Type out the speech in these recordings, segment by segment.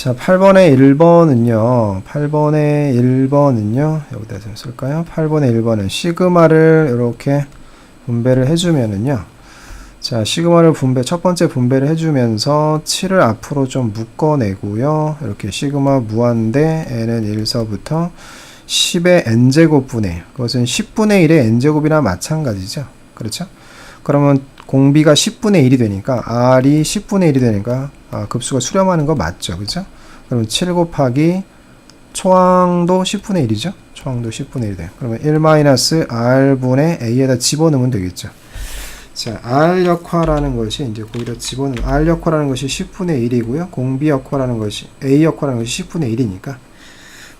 자, 8번의 1번은요. 8번의 1번은요. 여기다 좀 쓸까요? 8번의 1번은 시그마를 이렇게 분배를 해주면은요. 자, 시그마를 분배, 첫 번째 분배를 해주면서 7을 앞으로 좀 묶어내고요. 이렇게 시그마 무한대 n은 1서부터 10의 n제곱분의, 그것은 10분의 1의 n제곱이나 마찬가지죠. 그렇죠? 그러면 공비가 10분의 1이 되니까, r이 10분의 1이 되니까, 아, 급수가 수렴하는 거 맞죠. 그죠? 그러면 7 곱하기 초항도 10분의 1이죠. 초항도 10분의 1이 돼요. 그러면 1-r분의 a에다 집어넣으면 되겠죠. 자, R 역화라는 것이 이제 거기다 집어넣는 R 역화라는 것이 10분의 1이고요. 공비 역화라는 것이 A 역화라는 것이 10분의 1이니까.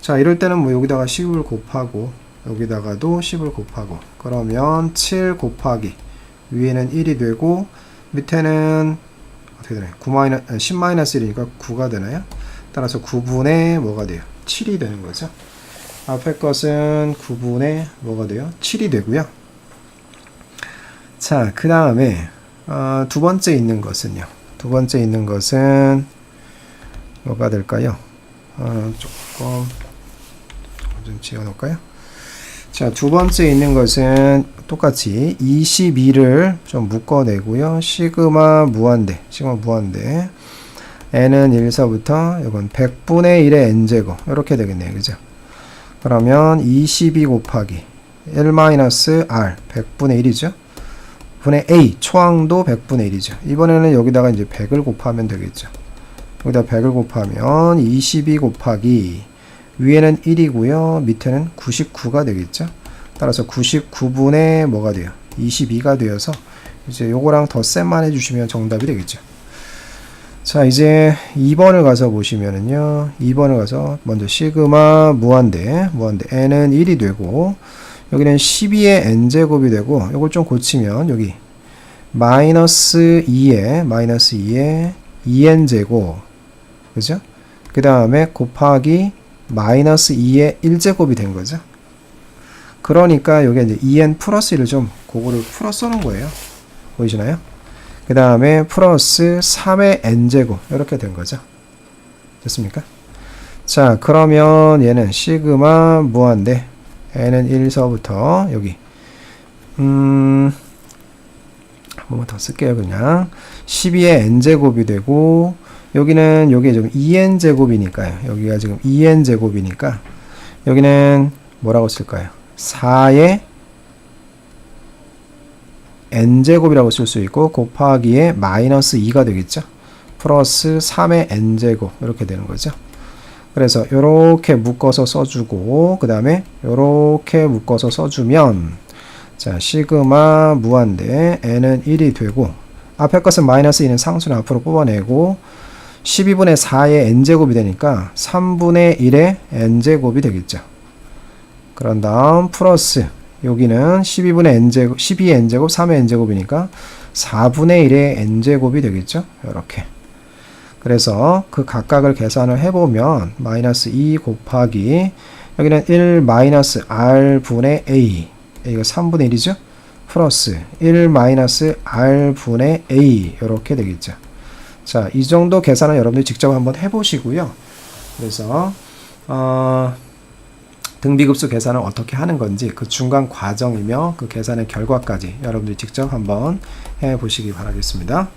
자, 이럴 때는 뭐 여기다가 10을 곱하고 여기다가도 10을 곱하고 그러면 7 곱하기 위에는 1이 되고 밑에는 어떻게 되나요? 9 마이너 10 마이너스 1이니까 9가 되나요? 따라서 9분의 뭐가 돼요? 7이 되는 거죠. 앞에 것은 9분의 뭐가 돼요? 7이 되고요. 자, 그 다음에 어, 두 번째 있는 것은요. 두 번째 있는 것은 뭐가 될까요? 어, 조금 좀 지어놓을까요? 자, 두 번째 있는 것은 똑같이 22를 좀 묶어내고요. 시그마 무한대, 시그마 무한대. n은 1서부터 이건 100분의 1의 n제곱 이렇게 되겠네요. 그죠? 그러면 22 곱하기 1-r 100분의 1이죠. 분의 a 초항도 100분의 1이죠. 이번에는 여기다가 이제 100을 곱하면 되겠죠. 여기다 100을 곱하면 22 곱하기 위에는 1이고요. 밑에는 99가 되겠죠. 따라서 99분의 뭐가 돼요? 22가 되어서 이제 요거랑 덧셈만 해주시면 정답이 되겠죠. 자 이제 2번을 가서 보시면은요 2번을 가서 먼저 시그마 무한대 무한대 n은 1이 되고 여기는 12의 n제곱이 되고 이걸 좀 고치면 여기 마이너스 2에 마이너스 2에 2n제곱 그죠? 그 다음에 곱하기 마이너스 2의 1제곱이 된 거죠. 그러니까 여기 이제 2n 플러스 1을 좀 그거를 풀어 써는 거예요. 보이시나요? 그 다음에 플러스 3의 n제곱 이렇게 된 거죠. 됐습니까? 자 그러면 얘는 시그마 무한대 n은 1서부터 여기 음 한 번만 더 쓸게요 그냥 12의 n제곱이 되고 여기는 여기 지금 2n제곱이니까요. 여기가 지금 2n제곱이니까 여기는 뭐라고 쓸까요? 4의 n제곱이라고 쓸 수 있고 곱하기에 마이너스 2가 되겠죠? 플러스 3의 n제곱 이렇게 되는 거죠. 그래서 이렇게 묶어서 써주고 그 다음에 이렇게 묶어서 써주면 자 시그마 무한대 n은 1이 되고 앞에 것은 마이너스 2는 상수는 앞으로 뽑아내고 12분의 4의 n제곱이 되니까 3분의 1의 n제곱이 되겠죠. 그런 다음 플러스 여기는 12분의 n제곱 12의 n제곱 3의 n제곱이니까 4분의 1의 n제곱이 되겠죠. 이렇게. 그래서 그 각각을 계산을 해보면 마이너스 2 곱하기 여기는 1 마이너스 r분의 a. a가 3분의 1이죠? 플러스 1 마이너스 r분의 a. 이렇게 되겠죠 자 이 정도 계산은 여러분들이 직접 한번 해보시고요. 그래서 어, 등비급수 계산을 어떻게 하는 건지 그 중간 과정이며 그 계산의 결과까지 여러분들이 직접 한번 해보시기 바라겠습니다